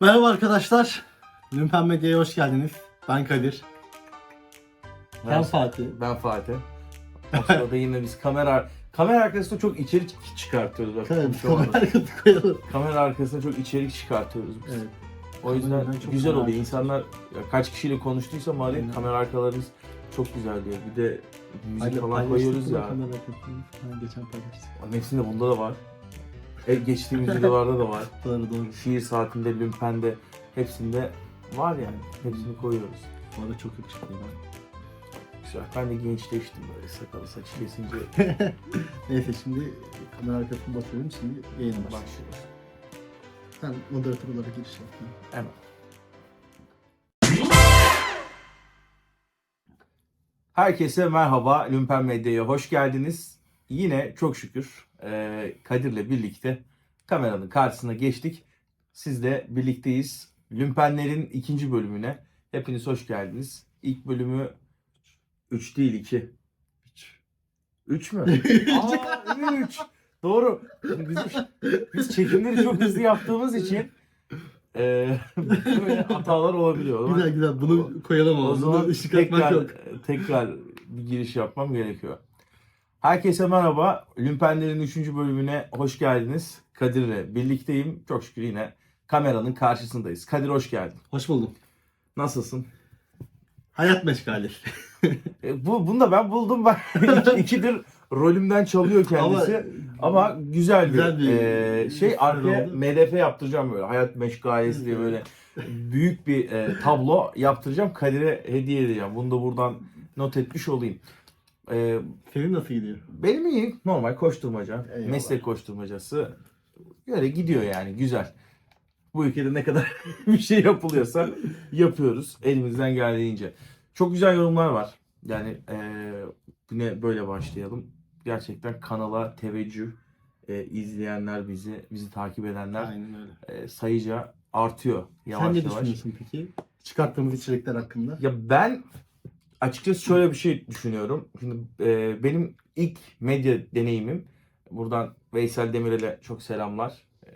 Merhaba arkadaşlar. Lümpen Medya'ya hoş geldiniz. Ben Kadir. Ben Ben- Fatih. Ben Fatih. Sırada yine biz kamera kamera arkasında çok içerik çıkartıyoruz. Bak, Evet, kamera arkası koyalım. kamera arkasında çok içerik çıkartıyoruz biz. Evet. O yüzden çok güzel oluyor. arkası. İnsanlar kaç kişiyle konuştuysa mali Aynen. kamera arkalarımız çok güzel diyor. Bir de müzik Hadi falan koyuyoruz ya. kamera geçen paylaştık. Hepsinde bunda da var. E, geçtiğimiz videolarda da var. Doğru doğru. Şiir saatinde, lümpende hepsinde var yani. Hepsini koyuyoruz. Bu arada çok yakışıklıyım ben. Güzel. Ben de gençleştim böyle sakalı saçı kesince Neyse şimdi kamera arkasını basıyorum. Şimdi yayına başlayalım. başlıyoruz. Sen moderatör olarak giriş yap. Hemen. Herkese merhaba, Lümpen Medya'ya hoş geldiniz. Yine çok şükür e, Kadir'le birlikte kameranın karşısına geçtik. Sizle birlikteyiz. Lümpenlerin ikinci bölümüne hepiniz hoş geldiniz. İlk bölümü 3 değil 2. 3 mü? Aa 3. Doğru. Şimdi Biz, biz çekimleri çok hızlı yaptığımız için e, böyle hatalar olabiliyor. O zaman- Güzel güzel bunu koyalım o ama. zaman Bunu ışık atmak tekrar, yok. tekrar bir giriş yapmam gerekiyor. Herkese merhaba. Lümpenlerin 3. bölümüne hoş geldiniz. Kadir'le birlikteyim. Çok şükür yine kameranın karşısındayız. Kadir hoş geldin. Hoş buldum. Nasılsın? Hayat meşgali. E, bu, bunu da ben buldum. Ben iki, ikidir rolümden çalıyor kendisi. Ama, güzel bir, Güzel bir e, şey arkaya oldu. MDF yaptıracağım böyle. Hayat meşgalesi diye böyle büyük bir e, tablo yaptıracağım. Kadir'e hediye edeceğim. Bunu da buradan not etmiş olayım. E, Senin nasıl gidiyor? benim iyi. Normal koşturmaca. Eyvallah. Meslek koşturmacası. Böyle gidiyor yani. Güzel. Bu ülkede ne kadar bir şey yapılıyorsa yapıyoruz. Elimizden geldiğince. Çok güzel yorumlar var. Yani eee yine böyle başlayalım. Gerçekten kanala teveccüh e, izleyenler bizi, bizi takip edenler Aynen öyle. e, sayıca artıyor yavaş Sen ne yavaş. düşünüyorsun peki? Çıkarttığımız içerikler hakkında. Ya ben açıkçası şöyle bir şey düşünüyorum. Şimdi e, benim ilk medya deneyimim buradan Veysel Demirel'e çok selamlar. E,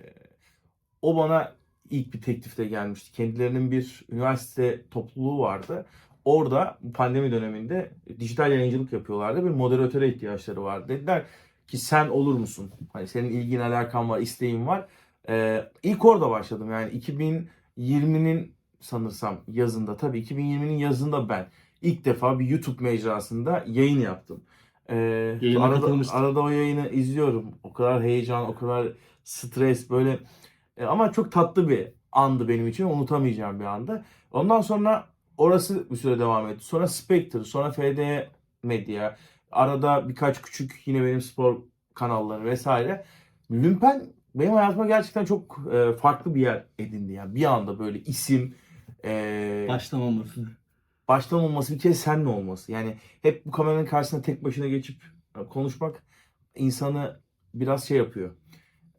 o bana ilk bir teklifte gelmişti. Kendilerinin bir üniversite topluluğu vardı. Orada pandemi döneminde dijital yayıncılık yapıyorlardı. Bir moderatöre ihtiyaçları vardı. Dediler ki sen olur musun? Hani senin ilgin alakan var, isteğin var. E, ilk orada başladım. Yani 2020'nin sanırsam yazında tabii 2020'nin yazında ben ilk defa bir YouTube mecrasında yayın yaptım. Ee, arada, arada o yayını izliyorum. O kadar heyecan, o kadar stres böyle E, ama çok tatlı bir andı benim için. Unutamayacağım bir andı. Ondan sonra orası bir süre devam etti. Sonra Spectre, sonra FD Medya, arada birkaç küçük yine benim spor kanalları vesaire. Lümpen benim hayatıma gerçekten çok e, farklı bir yer edindi. Yani bir anda böyle isim, e, Başlamaması. Baştan olması bir kere senle olması. Yani hep bu kameranın karşısına tek başına geçip e, konuşmak insanı biraz şey yapıyor.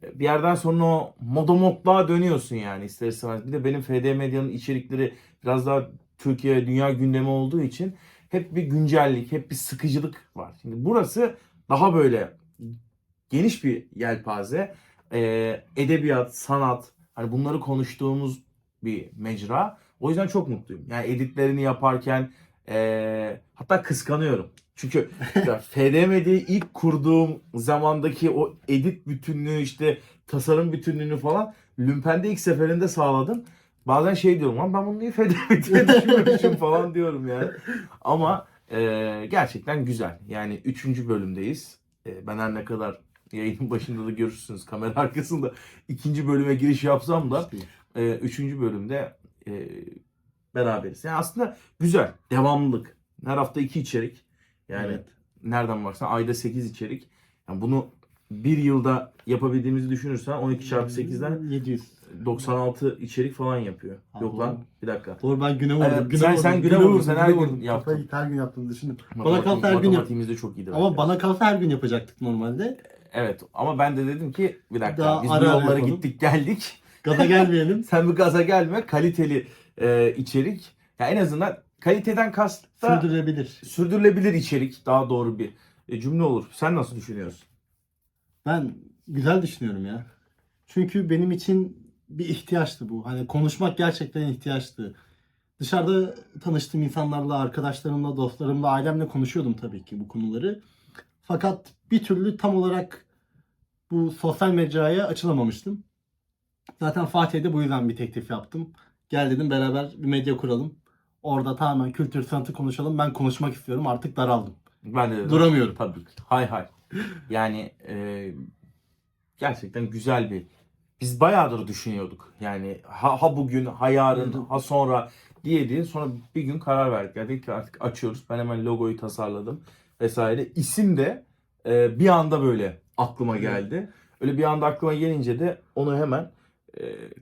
E, Bir yerden sonra o modomotluğa dönüyorsun yani ister istemez. Bir de benim FD Medya'nın içerikleri biraz daha Türkiye, dünya gündemi olduğu için hep bir güncellik, hep bir sıkıcılık var. Şimdi burası daha böyle geniş bir yelpaze. E, edebiyat, sanat, hani bunları konuştuğumuz bir mecra. O yüzden çok mutluyum. Yani editlerini yaparken eee, hatta kıskanıyorum. Çünkü ya FD Medya'yı ilk kurduğum zamandaki o edit bütünlüğü işte tasarım bütünlüğünü falan Lümpen'de ilk seferinde sağladım. Bazen şey diyorum ama ben bunu niye FD Medya'ya düşünmemişim falan diyorum yani. Ama eee, gerçekten güzel. Yani üçüncü bölümdeyiz. Eee, ben her ne kadar yayının başında da görürsünüz kamera arkasında ikinci bölüme giriş yapsam da e, üçüncü bölümde e, beraberiz. Yani aslında güzel. Devamlılık. Her hafta iki içerik. Yani evet. nereden baksan ayda 8 içerik. Yani bunu bir yılda yapabildiğimizi düşünürsen 12 çarpı 8'den 700. 96 içerik falan yapıyor. Abi Yok lan bir dakika. Doğru ben güne vurdum. Evet, güne sen- vurdum, sen güne vurdun, sen her gün yaptın. Her gün yaptığını düşündüm. Bana kalsa her gün yap. Matematiğimiz de çok iyidir. Ama bana kalsa her gün yapacaktık normalde. Evet ama ben de dedim ki bir dakika Daha biz bu ara ara yollara yapalım. gittik geldik. Gaza gelmeyelim. Sen bir gaza gelme kaliteli e, içerik. Ya en azından kaliteden kast da Sürdürülebilir. sürdürülebilir içerik daha doğru bir e, cümle olur. Sen nasıl düşünüyorsun? Ben güzel düşünüyorum ya. Çünkü benim için bir ihtiyaçtı bu. Hani konuşmak gerçekten ihtiyaçtı. Dışarıda tanıştığım insanlarla, arkadaşlarımla, dostlarımla, ailemle konuşuyordum tabii ki bu konuları. Fakat bir türlü tam olarak bu sosyal mecraya açılamamıştım. Zaten Fatih'e de bu yüzden bir teklif yaptım. Gel dedim beraber bir medya kuralım. Orada tamamen kültür sanatı konuşalım. Ben konuşmak istiyorum. Artık daraldım. Ben de. Duramıyorum. Tabii. Hay hay. Yani e, gerçekten güzel bir. Biz bayağıdır düşünüyorduk. Yani ha, ha bugün, ha yarın, ha sonra diye diye sonra bir gün karar verdik. Dedik ki artık açıyoruz. Ben hemen logoyu tasarladım vesaire. İsim de e, bir anda böyle aklıma geldi. Öyle bir anda aklıma gelince de onu hemen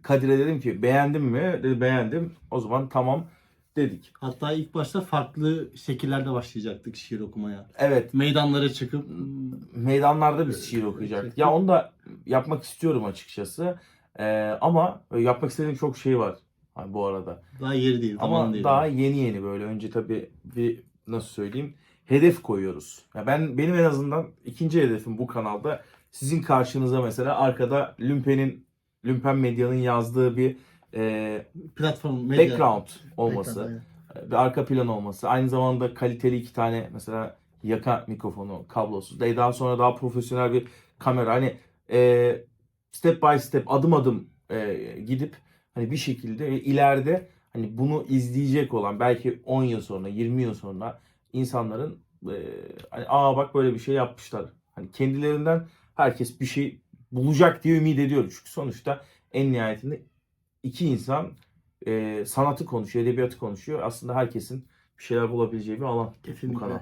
Kadir'e dedim ki beğendin mi? Dedi beğendim. O zaman tamam dedik. Hatta ilk başta farklı şekillerde başlayacaktık şiir okumaya. Evet Meydanlara çıkıp meydanlarda biz şiir okuyacaktık. Ya onu da yapmak istiyorum açıkçası. Ee, ama yapmak istediğim çok şey var hani bu arada. daha yeri değil, Ama değil. daha yeni yeni böyle önce tabii bir nasıl söyleyeyim hedef koyuyoruz. Ya ben benim en azından ikinci hedefim bu kanalda sizin karşınıza mesela arkada Lümpen'in Lümpen Medya'nın yazdığı bir e, Platform, medya. background olması Background, aynen. bir arka plan olması, aynı zamanda kaliteli iki tane mesela yaka mikrofonu, kablosuz, daha sonra daha profesyonel bir kamera. Hani e, step by step, adım adım e, gidip hani bir şekilde ileride hani bunu izleyecek olan belki 10 yıl sonra, 20 yıl sonra insanların e, hani aa bak böyle bir şey yapmışlar. Hani kendilerinden herkes bir şey bulacak diye ümit ediyorum. Çünkü sonuçta en nihayetinde iki insan e, sanatı konuşuyor, edebiyatı konuşuyor. Aslında herkesin bir şeyler bulabileceği bir alan bu Kesinlikle. kanal.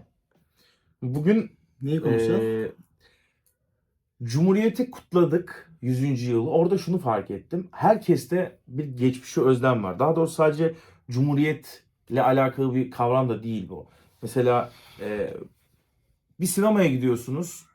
Bugün Neyi konuşacağız? e, Cumhuriyeti kutladık 100. yılı. Orada şunu fark ettim. Herkeste bir geçmişe özlem var. Daha doğrusu sadece Cumhuriyetle alakalı bir kavram da değil bu. Mesela e, bir sinemaya gidiyorsunuz.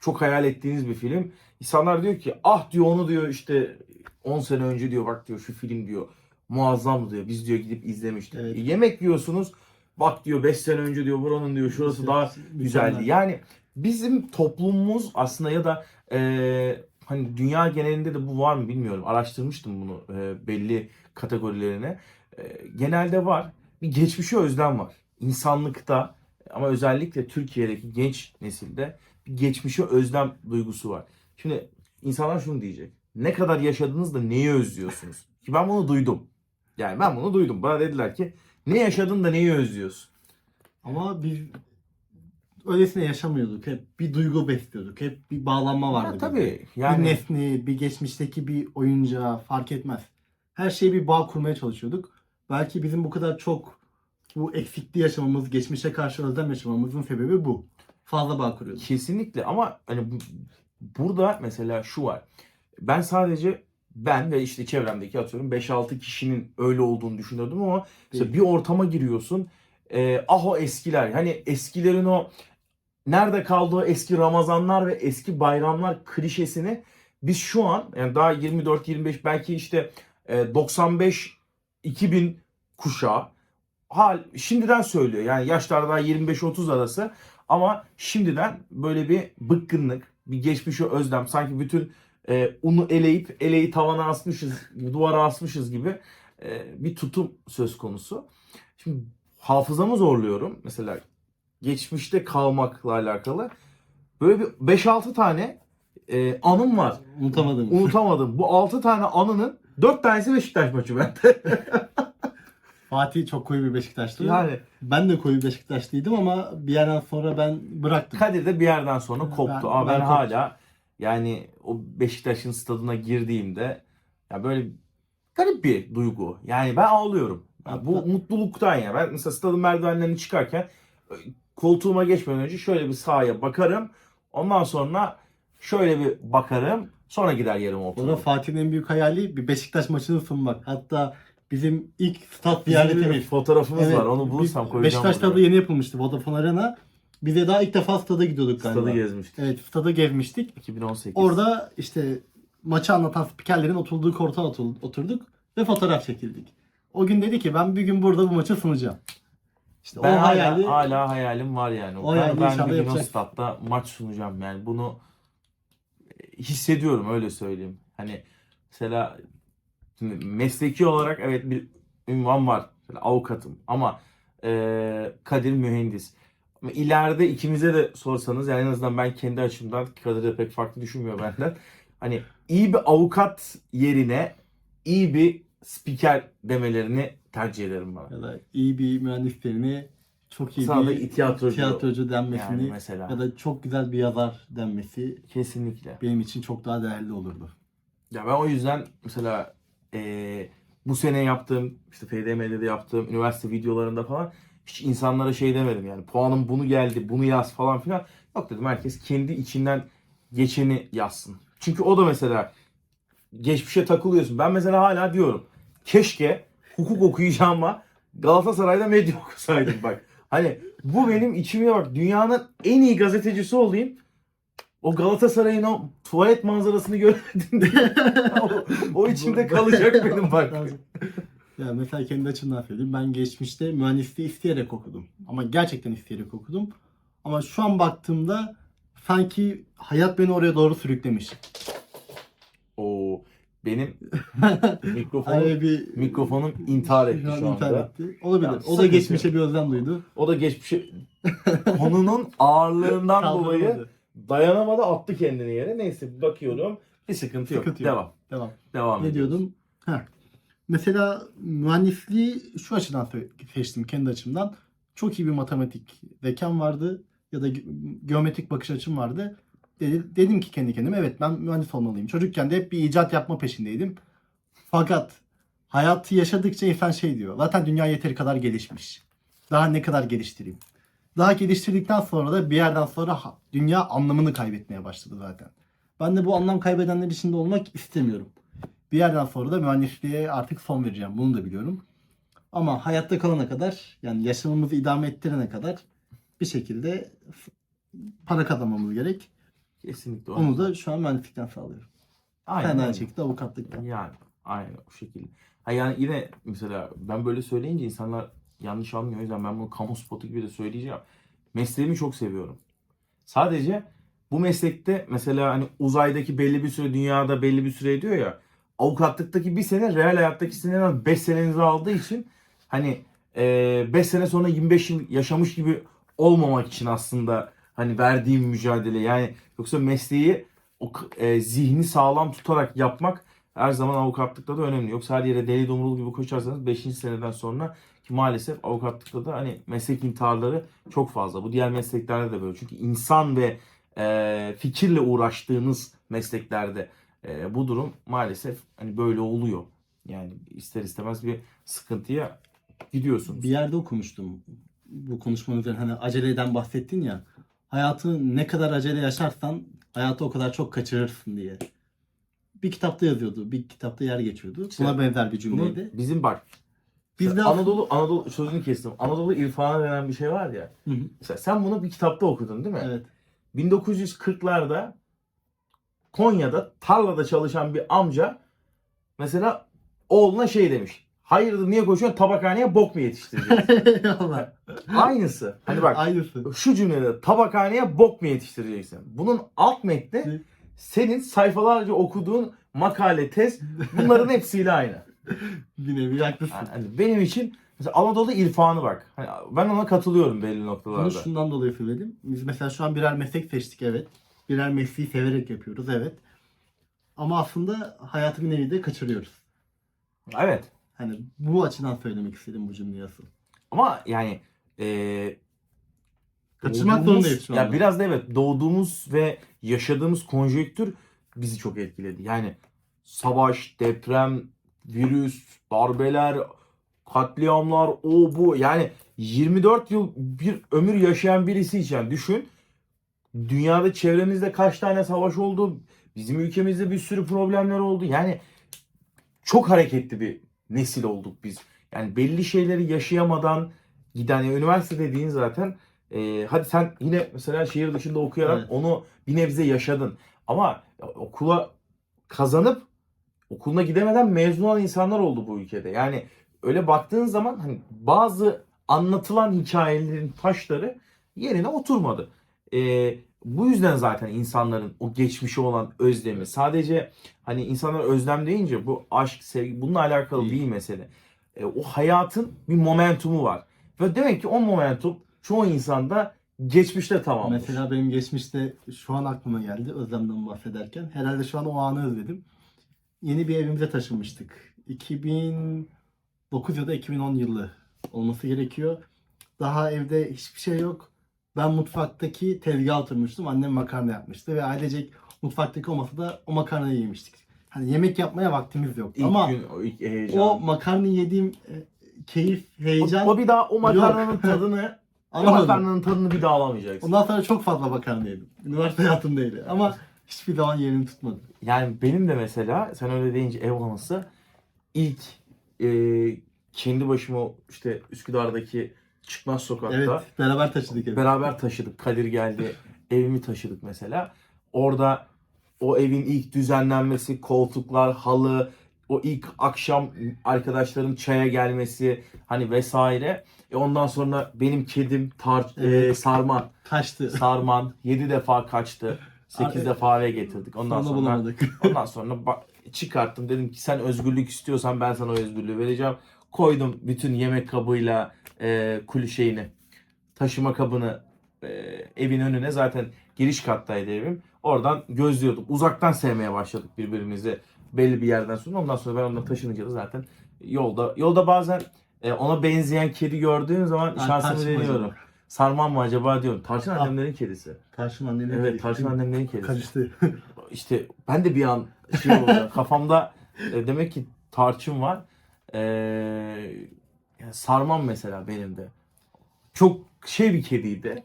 Çok hayal ettiğiniz bir film. İnsanlar diyor ki ah diyor onu diyor işte 10 sene önce diyor bak diyor şu film diyor muazzam diyor. Biz diyor gidip izlemiştik. Evet. E, yemek yiyorsunuz. Bak diyor 5 sene önce diyor buranın diyor şurası daha güzeldi. Yani bizim toplumumuz aslında ya da e, hani dünya genelinde de bu var mı bilmiyorum. Araştırmıştım bunu e, belli kategorilerine. E, genelde var. Bir geçmişe özlem var. İnsanlıkta ama özellikle Türkiye'deki genç nesilde bir geçmişe özlem duygusu var. Şimdi insanlar şunu diyecek. Ne kadar yaşadınız da neyi özlüyorsunuz? Ki ben bunu duydum. Yani ben bunu duydum. Bana dediler ki ne yaşadın da neyi özlüyorsun? Ama biz öylesine yaşamıyorduk. Hep bir duygu besliyorduk. Hep bir bağlanma vardı. Ha, tabii. Bir Yani nesne, bir geçmişteki bir oyuncağı fark etmez. Her şeye bir bağ kurmaya çalışıyorduk. Belki bizim bu kadar çok bu eksikliği yaşamamız, geçmişe karşı özlem yaşamamızın sebebi bu. Fazla bağ kuruyorduk. Kesinlikle ama hani bu- burada mesela şu var. Ben sadece ben ve işte çevremdeki atıyorum 5-6 kişinin öyle olduğunu düşünüyordum ama mesela bir ortama giriyorsun. E, ah o eskiler. Hani eskilerin o nerede kaldı o eski Ramazanlar ve eski bayramlar klişesini biz şu an yani daha 24-25 belki işte e, 95 2000 kuşağı hal şimdiden söylüyor. Yani yaşlar daha 25-30 arası ama şimdiden böyle bir bıkkınlık, bir geçmişe özlem, sanki bütün e, unu eleyip eleyi tavana asmışız, duvara asmışız gibi e, bir tutum söz konusu. Şimdi hafızamı zorluyorum. Mesela geçmişte kalmakla alakalı böyle bir 5-6 tane e, anım var. Unutamadım. Unutamadım. Bu 6 tane anının 4 tanesi Beşiktaş maçı bende. Fatih çok koyu bir Beşiktaşlı. yani Ben de koyu Beşiktaşlıydım ama bir yerden sonra ben bıraktım. Kadir de bir yerden sonra koptu. Ben- Ama ben, ben koptum. hala yani o Beşiktaş'ın stadına girdiğimde ya böyle garip bir duygu. Yani ben ağlıyorum. Ya bu mutluluktan ya. Ben mesela stadın merdivenlerini çıkarken e, koltuğuma geçmeden önce şöyle bir sahaya bakarım. Ondan sonra şöyle bir bakarım. Sonra gider yerime Orada otururum. Fatih'in en büyük hayali bir Beşiktaş maçını sunmak. Hatta bizim ilk stat ziyaretimiz. fotoğrafımız Evet, var. Onu bulursam biz- koyacağım. Beşiktaş stadı buraya. yeni yapılmıştı Vodafone Arena. Biz de daha ilk defa stada gidiyorduk galiba. Stadı gezmiştik. Evet stada gezmiştik. 2018. Orada işte maçı anlatan spikerlerin oturduğu koltuğa otur- oturduk ve fotoğraf çekildik. O gün dedi ki ben bir gün burada bu maçı sunacağım. İşte Ben o hayali hala, hala hayalim var yani. O ben hayali ben inşallah bir gün o yapacak. statta maç sunacağım yani bunu hissediyorum öyle söyleyeyim. Hani mesela Şimdi mesleki olarak evet bir ünvan var. Mesela avukatım ama e, Kadir mühendis. Ama ileride ikimize de sorsanız yani en azından ben kendi açımdan Kadir de pek farklı düşünmüyor benden. Hani iyi bir avukat yerine iyi bir spiker demelerini tercih ederim bana. Ya da iyi bir mühendis yerine çok iyi Sana bir tiyatrocu. tiyatrocu denmesini Yani mesela. ya da çok güzel bir yazar denmesi Kesinlikle. benim için çok daha değerli olurdu. Ya ben o yüzden mesela eee, bu sene yaptığım işte FDM'de de yaptığım üniversite videolarında falan hiç insanlara şey demedim yani puanım bunu geldi bunu yaz falan filan. Yok dedim herkes kendi içinden geçeni yazsın. Çünkü o da mesela geçmişe takılıyorsun. Ben mesela hala diyorum keşke hukuk okuyacağıma Galatasaray'da medya okusaydım bak. Hani bu benim içime bak dünyanın en iyi gazetecisi olayım. O Galatasaray'ın o tuvalet manzarasını görmedim diye. o, o içimde kalacak benim bak. Ya mesela kendi açımdan söyleyeyim. Ben geçmişte mühendisliği isteyerek okudum. Ama gerçekten isteyerek okudum. Ama şu an baktığımda sanki hayat beni oraya doğru sürüklemiş. O benim mikrofonum Hani bir mikrofonum intihar etti an şu anda. intihar etti. Olabilir. Ya, o da geçmişe bir özlem duydu. O da geçmişe konunun ağırlığından dolayı. Dayanamadı attı kendini yere. Neyse bakıyorum. Bir sıkıntı yok. Sıkıntı yok. Devam. Devam. Devam Ne ediyoruz. diyordum? Heh. Mesela mühendisliği şu açıdan seçtim kendi açımdan. Çok iyi bir matematik zekam vardı ya da ge- geometrik bakış açım vardı. Dedi- dedim ki kendi kendime evet ben mühendis olmalıyım. Çocukken de hep bir icat yapma peşindeydim. Fakat hayatı yaşadıkça insan şey diyor. Zaten dünya yeteri kadar gelişmiş. Daha ne kadar geliştireyim? Daha geliştirdikten sonra da bir yerden sonra dünya anlamını kaybetmeye başladı zaten. Ben de bu anlam kaybedenler içinde olmak istemiyorum. Bir yerden sonra da mühendisliğe artık son vereceğim. Bunu da biliyorum. Ama hayatta kalana kadar yani yaşamımızı idame ettirene kadar bir şekilde para kazanmamız gerek. Kesinlikle. Onu da şu an mühendislikten sağlıyorum. Aynen. Sen aynı şekilde avukatlıktan. Yani aynen o şekilde. Ha yani yine mesela ben böyle söyleyince insanlar yanlış anlıyor. O yüzden ben bunu kamu spotu gibi de söyleyeceğim. Mesleğimi çok seviyorum. Sadece bu meslekte mesela hani uzaydaki belli bir süre dünyada belli bir süre ediyor ya. Avukatlıktaki bir sene real hayattaki sizin en az 5 senenizi aldığı için hani 5 sene sonra 25 yıl yaşamış gibi olmamak için aslında hani verdiğim mücadele yani yoksa mesleği o e, zihni sağlam tutarak yapmak her zaman avukatlıkta da önemli. Yoksa her yere deli dumrul gibi koşarsanız 5. seneden sonra maalesef avukatlıkta da hani meslek intiharları çok fazla. Bu diğer mesleklerde de böyle. Çünkü insan ve e, fikirle uğraştığınız mesleklerde e, bu durum maalesef hani böyle oluyor. Yani ister istemez bir sıkıntıya gidiyorsunuz. Bir yerde okumuştum. Bu konuşmanın üzerine hani aceleden bahsettin ya. Hayatı ne kadar acele yaşarsan hayatı o kadar çok kaçırırsın diye. Bir kitapta yazıyordu. Bir kitapta yer geçiyordu. Buna benzer bir Bunu cümleydi. bizim bak Biz de Anadolu Anadolu sözünü kestim. Anadolu irfanı denen bir şey var ya. Hı hı. Mesela sen bunu bir kitapta okudun değil mi? Evet. 1940'larda Konya'da tarlada çalışan bir amca mesela oğluna şey demiş. Hayırdır niye koşuyorsun tabakhaneye bok mu yetiştireceksin? Allah. Aynısı. Hani bak Aynısı. şu cümlede tabakhaneye bok mu yetiştireceksin? Bunun alt metni Ne? senin sayfalarca okuduğun makale, tez bunların hepsiyle aynı. Bir nevi haklısın. Yani hani benim için mesela Anadolu irfanı bak. Hani ben ona katılıyorum belli Bunu noktalarda. şundan dolayı söyledim. Biz mesela şu an birer meslek seçtik evet. Birer mesleği severek yapıyoruz evet. Ama aslında hayatı bir nevi de kaçırıyoruz. Evet. Hani bu açıdan söylemek istedim bu cümleyi asıl. Ama yani eee Kaçırmak zorundayız şu anda. Ya biraz da evet doğduğumuz ve yaşadığımız konjonktür bizi çok etkiledi. Yani savaş, deprem, virüs, darbeler, katliamlar, o bu. Yani 24 yıl bir ömür yaşayan birisi için düşün. Dünyada çevremizde kaç tane savaş oldu? Bizim ülkemizde bir sürü problemler oldu. Yani çok hareketli bir nesil olduk biz. Yani belli şeyleri yaşayamadan giden, yani üniversite dediğin zaten e, hadi sen yine mesela şehir dışında okuyarak Evet. onu bir nebze yaşadın. Ama okula kazanıp okuluna gidemeden mezun olan insanlar oldu bu ülkede. Yani öyle baktığın zaman hani bazı anlatılan hikayelerin taşları yerine oturmadı. E, bu yüzden zaten insanların o geçmişe olan özlemi sadece hani insanlar özlem deyince bu aşk, sevgi bununla alakalı Değil. mesele. E, o hayatın bir momentumu var. Ve demek ki o momentum çoğu insanda geçmişte tamammış. Mesela benim geçmişte şu an aklıma geldi özlemden bahsederken. Herhalde şu an o anı özledim. Yeni bir evimize taşınmıştık. 2009 ya da 2010 yılı olması gerekiyor. Daha evde hiçbir şey yok. Ben mutfaktaki tezgaha oturmuştum. Annem makarna yapmıştı ve ailecek mutfaktaki o masada o makarnayı yemiştik. Hani yemek yapmaya vaktimiz yoktu. İlk Ama gün, o ilk heyecan. o makarnayı yediğim e, keyif, heyecan o, o bir daha o makarnanın tadını o alamadım. makarnanın tadını bir daha alamayacaksın. Ondan sonra çok fazla makarna yedim. Üniversite hayatımdaydı. Ama hiçbir zaman yerini tutmadı. Yani benim de mesela sen öyle deyince ev anısı ilk e, kendi başıma işte Üsküdar'daki çıkmaz sokakta Evet, beraber taşıdık evi. beraber taşıdık. Kadir geldi evimi taşıdık mesela. Orada o evin ilk düzenlenmesi, koltuklar, halı, o ilk akşam arkadaşların çaya gelmesi hani vesaire. E ondan sonra benim kedim tar e, Evet. Sarman. Kaçtı. Sarman 7 defa kaçtı. 8 Abi, defa eve getirdik. Ondan Sonra sonra. Ondan sonra çıkarttım dedim ki sen özgürlük istiyorsan ben sana o özgürlüğü vereceğim. Koydum bütün yemek kabıyla e, kuli şeyini, taşıma kabını e, evin önüne zaten giriş kattaydı evim. Oradan gözlüyorduk. Uzaktan sevmeye başladık birbirimizi belli bir yerden sonra. Ondan sonra ben ondan taşınınca da zaten yolda yolda bazen e, ona benzeyen kedi gördüğüm zaman Ben şansımı deniyorum. Sarmam mı acaba diyorum. Tarçın Ah. annemlerin kedisi. Tarçın annenin Evet. Tarçın annemlerin kedisi Karıştı. işte ben de bir an şey oldu. kafamda e, demek ki tarçın var. Ee, yani sarmam mesela benim de. Çok şey bir kediydi.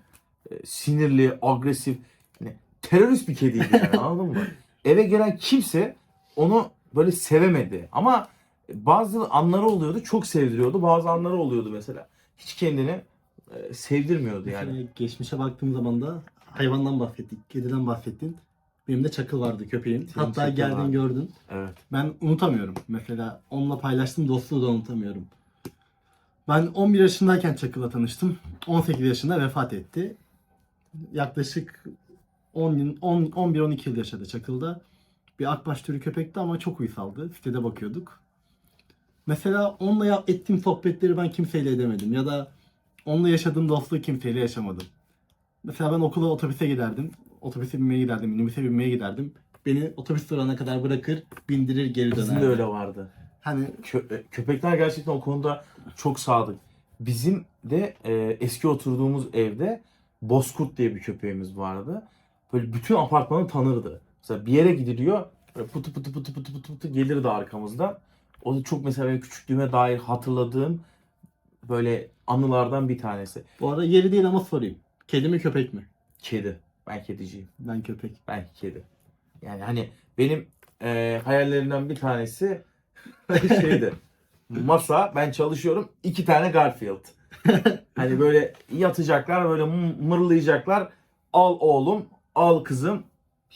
E, sinirli, agresif, yani terörist bir kediydi yani anladın mı? Eve gelen kimse onu böyle sevemedi. Ama bazı anları oluyordu çok sevdiriyordu. Bazı anları oluyordu mesela. Hiç kendini e, sevdirmiyordu yani. Geçmişe baktığım zaman da hayvandan bahsettik. Kediden bahsettin. Benim de çakıl vardı köpeğim. Senin Hatta çakıl geldin vardı. gördün. Evet. Ben unutamıyorum. Mesela onunla paylaştığım dostluğu da unutamıyorum. Ben 11 yaşındayken Çakıl'la tanıştım. 18 yaşında vefat etti. Yaklaşık 10 yıl- 10 11-12 yıl yaşadı Çakıl'da. Bir akbaş türü köpekti ama çok uysaldı. Sitede bakıyorduk. Mesela onunla ettiğim sohbetleri ben kimseyle edemedim. Ya da onunla yaşadığım dostluğu kimseyle yaşamadım. Mesela ben okula otobüse giderdim. Otobüse binmeye giderdim, minibüse binmeye giderdim. Beni otobüs durağına kadar bırakır, bindirir, geri döner. Bizim de öyle vardı. Hani Kö- e, köpekler gerçekten o konuda çok sadık. Bizim de e, eski oturduğumuz evde Bozkurt diye bir köpeğimiz vardı. Böyle bütün apartmanı tanırdı. Mesela bir yere gidiliyor, böyle pıtı pıtı pıtı pıtı pıtı pıtı gelirdi arkamızdan. O da çok mesela küçüklüğüme dair hatırladığım böyle anılardan bir tanesi. bu arada yeri değil ama sorayım. Kedi mi köpek mi? Kedi. Ben kediciyim. Ben köpek. Ben kedi. Yani hani benim e, hayallerimden bir tanesi şeydi. Masa, ben çalışıyorum. iki tane Garfield. hani böyle yatacaklar, böyle mırlayacaklar. Al oğlum, al kızım,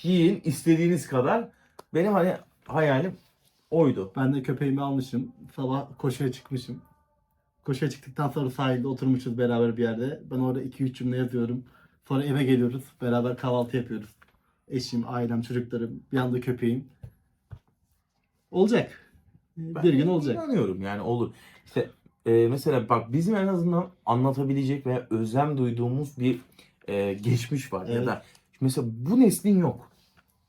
yiyin istediğiniz kadar. Benim hani hayalim oydu. Ben de köpeğimi almışım. Sabah koşuya çıkmışım. Koşuya çıktıktan sonra sahilde oturmuşuz beraber bir yerde. Ben orada 2-3 cümle yazıyorum. Sonra eve geliyoruz. Beraber kahvaltı yapıyoruz. Eşim, ailem, çocuklarım, bir anda köpeğim. Olacak. Bir gün olacak. İnanıyorum yani olur. İşte e, mesela bak bizim en azından anlatabilecek veya özlem duyduğumuz bir e, geçmiş var. Ya Evet. da mesela bu neslin yok.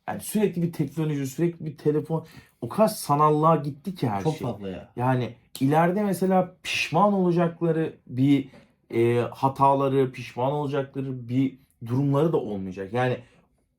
Yani sürekli bir teknoloji, sürekli bir telefon. O kadar sanallığa gitti ki her Çok şey. fazla ya. Yani ileride mesela pişman olacakları bir e, hataları, pişman olacakları bir durumları da olmayacak. Yani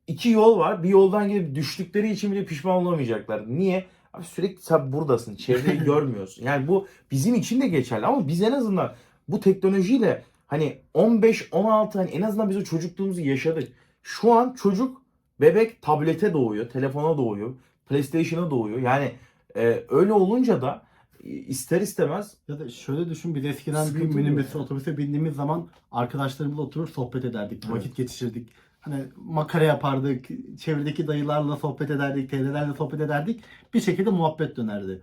iki yol var. Bir yoldan gidip düştükleri için bile pişman olamayacaklar. Niye? Abi sürekli sen buradasın. Çevreyi görmüyorsun. Yani bu bizim için de geçerli ama biz en azından bu teknolojiyle hani 15 16 hani en azından biz o çocukluğumuzu yaşadık. Şu an çocuk bebek tablete doğuyor, telefona doğuyor, PlayStation'a doğuyor. Yani e, öyle olunca da ister istemez Ya da şöyle düşün biz eskiden bir Sıkıntı minibüse, oluyor. otobüse bindiğimiz zaman arkadaşlarımızla oturur sohbet ederdik. Vakit geçirirdik. Hani makara yapardık, çevredeki dayılarla sohbet ederdik, teyzelerle sohbet ederdik. Bir şekilde muhabbet dönerdi.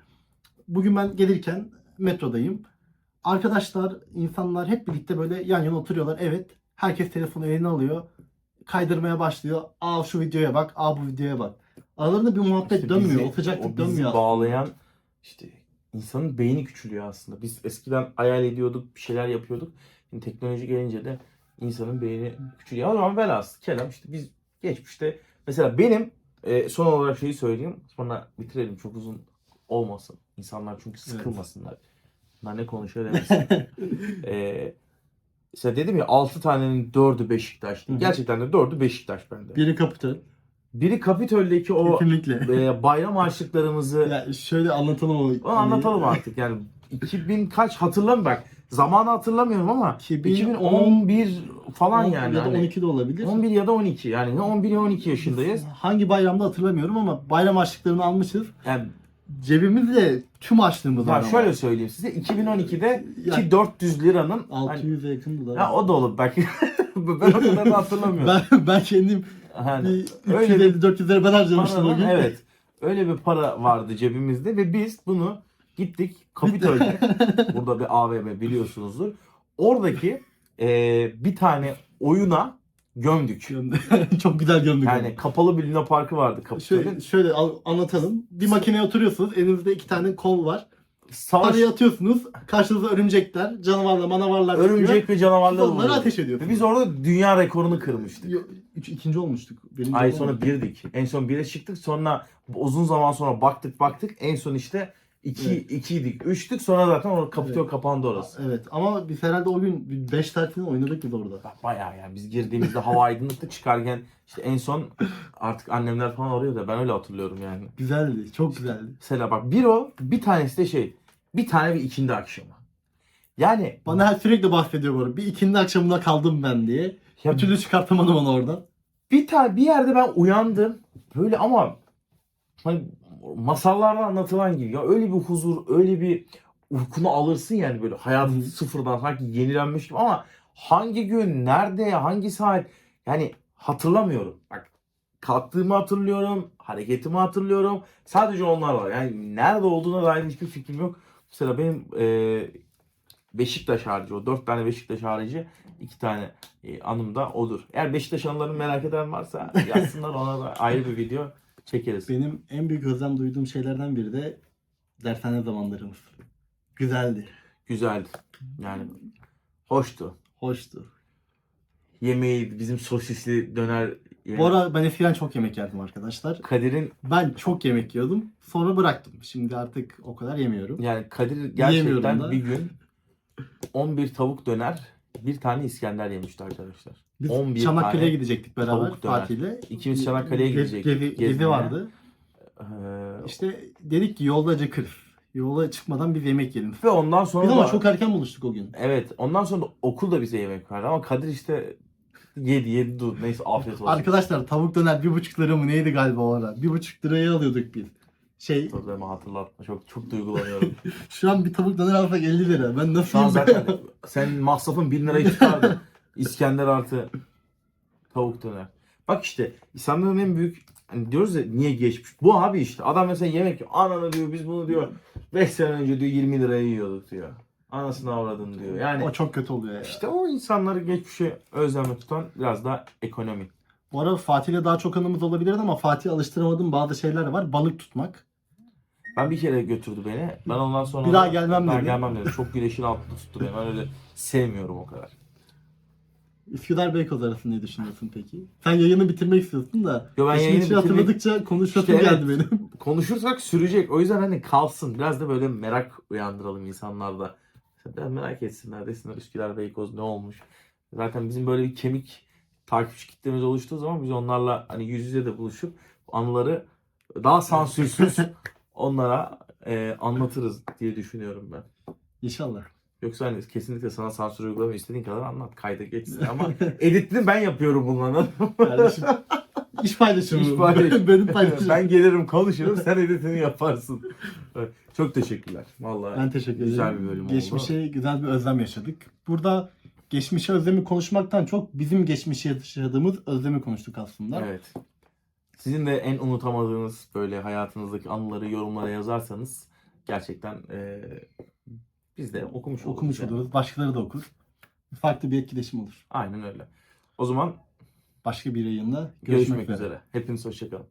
Bugün ben gelirken metrodayım. Arkadaşlar, insanlar hep birlikte böyle yan yana oturuyorlar. Evet, herkes telefonu eline alıyor. kaydırmaya başlıyor. Aa şu videoya bak, aa bu videoya bak. Aralarında bir muhabbet İşte dönmüyor, bizi- o sıcaklık o bizi dönmüyor. aslında. bağlayan işte insanın beyni küçülüyor aslında. Biz eskiden hayal ediyorduk, bir şeyler yapıyorduk. Şimdi teknoloji gelince de insanın beyni küçülüyor. O zaman velhasıl kelam işte biz geçmişte mesela benim e, son olarak şeyi söyleyeyim. Sonra bitirelim çok uzun olmasın. İnsanlar çünkü sıkılmasınlar. Bunlar ne konuşuyor demesin. e, mesela dedim ya 6 tanenin 4'ü Beşiktaş. Hı hı. Gerçekten de 4'ü Beşiktaş bende. Biri kapitol. Biri Kapitol'deki o Kesinlikle. e, bayram harçlıklarımızı Ya şöyle anlatalım o. onu anlatalım artık yani 2000 kaç hatırlamıyorum bak zamanı hatırlamıyorum ama 2010 2011 falan yani. Ya da Hani 12 de olabilir. 11 ya da 12 yani ne 11 ya 12 yaşındayız. Hangi bayramda hatırlamıyorum ama bayram harçlıklarını almışız. Yani Cebimizde tüm harçlığımız var ama. şöyle söyleyeyim size 2012'de Ya- ki 400 liranın hani, 600'e yakındı da. ya o da olur belki ben o kadar da hatırlamıyorum. ben, ben kendim Hani öyle bir 350-400 lira ben harcamıştım o gün. evet öyle bir para vardı cebimizde ve biz bunu gittik Kapitol'de burada bir AVM biliyorsunuzdur. Oradaki eee, bir tane oyuna gömdük. Çok güzel gömdük. Yani kapalı bir Luna Parkı vardı Kapitol'ün. Şöyle, şöyle al- anlatalım. Bir makineye oturuyorsunuz. Elinizde iki tane kol var. Savaş, Parayı atıyorsunuz. Karşınıza örümcekler, canavarlar, manavarlar çıkıyor. örümcek ve canavarlar onları oluyor. ateş Ve ediyorsunuz. biz orada dünya rekorunu kırmıştık. Yo- üç, ikinci olmuştuk. Birinci Ay sonra birdik. En son bire çıktık. Sonra uzun zaman sonra baktık baktık. En son işte iki, Evet. ikiydik. Üçtük. Sonra zaten o Kapitol Evet. kapandı orası. Evet ama biz herhalde o gün 5 saat falan oynadık biz orada. Bayağı yani biz girdiğimizde hava aydınlıktı çıkarken işte en son artık annemler falan arıyor da ben öyle hatırlıyorum yani. Güzeldi. Çok güzeldi. Mesela bak bir o bir tanesi de şey bir tane bir ikindi akşamı. Yani Bana her sürekli bahsediyor bu arada. Bir ikindi akşamında kaldım ben diye. ya Bir türlü çıkartamadım onu oradan. bir tane bir yerde ben uyandım böyle ama hani masallarda anlatılan gibi ya öyle bir huzur öyle bir uykunu alırsın yani böyle hayat Hı. sıfırdan sanki yenilenmiş gibi ama hangi gün nerede hangi saat yani hatırlamıyorum bak kalktığımı hatırlıyorum hareketimi hatırlıyorum sadece onlar var yani nerede olduğuna dair hiçbir fikrim yok mesela benim e, Beşiktaş harici o dört tane Beşiktaş harici iki tane e, anım da odur. Eğer Beşiktaş anılarını merak eden varsa yazsınlar ona da ayrı bir video çekeriz. Benim en büyük özlem duyduğum şeylerden biri de dershane zamanlarımız. Güzeldi. Güzeldi. Yani hoştu. Hoştu. Yemeği bizim sosisli döner Bu ara ben eskiden çok yemek yerdim arkadaşlar. Kadir'in Ben çok yemek yiyordum. Sonra bıraktım. Şimdi artık o kadar yemiyorum. yani Kadir Yiyemiyorum gerçekten bir gün 11 tavuk döner bir tane İskender yemişti arkadaşlar. Biz 11 Çanakkale'ye tane gidecektik beraber tavuk döner. Fatih'le. İkimiz Çanakkale'ye Ge- gidecektik Gezi, gezi gezmeye. vardı. Ee, İşte dedik ki yolda acıkırız. Yola çıkmadan bir yemek yiyelim. ve ondan sonra Biz ama da- çok erken buluştuk o gün. Evet. Ondan sonra da okul da bize yemek verdi ama Kadir işte yedi yedi dur. Neyse afiyet olsun. Arkadaşlar tavuk döner bir buçuk lira mı neydi galiba o ara? Bir buçuk liraya alıyorduk biz. Şey Dur deme hatırlatma. Çok çok duygulanıyorum. şu an bir tavuk döner alsak 50 lira. Ben nasıl Şu an zaten sen masrafın bin lirayı tutardı. İskender artı tavuk döner. Bak işte insanların en büyük hani diyoruz ya niye geçmiş. Bu abi işte. Adam mesela yemek yiyor. Ananı diyor biz bunu diyor 5 sene önce diyor 20 liraya yiyorduk diyor. Anasını avradım diyor. Yani O çok kötü oluyor ya. işte o insanları geçmişe özlemle tutan biraz daha ekonomi. Bu arada Fatih'le daha çok anımız olabilirdi ama Fatih'e alıştıramadığım bazı şeyler var. Balık tutmak. Ben bir kere götürdü beni. Ben ondan sonra Bir daha gelmem ben dedi. gelmem dedi. Çok güneşin altında tuttu beni. Ben öyle sevmiyorum o kadar. Üsküdar Beykoz arasında ne düşünüyorsun peki? Sen yayını bitirmek istiyorsun da. Yo, ben işin yayını içine bitirmek- hatırladıkça konuşasım İşte geldi benim. Konuşursak sürecek. O yüzden hani kalsın. Biraz da böyle merak uyandıralım insanlarda. Biraz merak etsinler. Desinler Üsküdar Beykoz ne olmuş. Zaten bizim böyle bir kemik takipçi kitlemiz oluştuğu zaman biz onlarla hani yüz yüze de buluşup anıları daha sansürsüz onlara e, anlatırız diye düşünüyorum ben. İnşallah. Yoksa hani kesinlikle sana sansür uygulamayı istediğin kadar anlat. Kayda geçsin ama editini ben yapıyorum bunların. Kardeşim. İş paylaşımı. İş paylaşımı. benim paylaşımım. ben gelirim konuşurum sen editini yaparsın. Çok teşekkürler. Vallahi Ben teşekkür ederim. Güzel bir bölüm oldu. Geçmişe güzel bir özlem yaşadık. Burada geçmişe özlemi konuşmaktan çok bizim geçmişe yaşadığımız özlemi konuştuk aslında. Evet. Sizin de en unutamadığınız böyle hayatınızdaki anıları yorumlara yazarsanız gerçekten e, biz de okumuş oluruz. Okumuş yani. oluruz. Başkaları da okur. Farklı bir etkileşim olur. Aynen öyle. O zaman başka bir yayında görüşmek, Görüşmek üzere. Hepiniz hoşçakalın.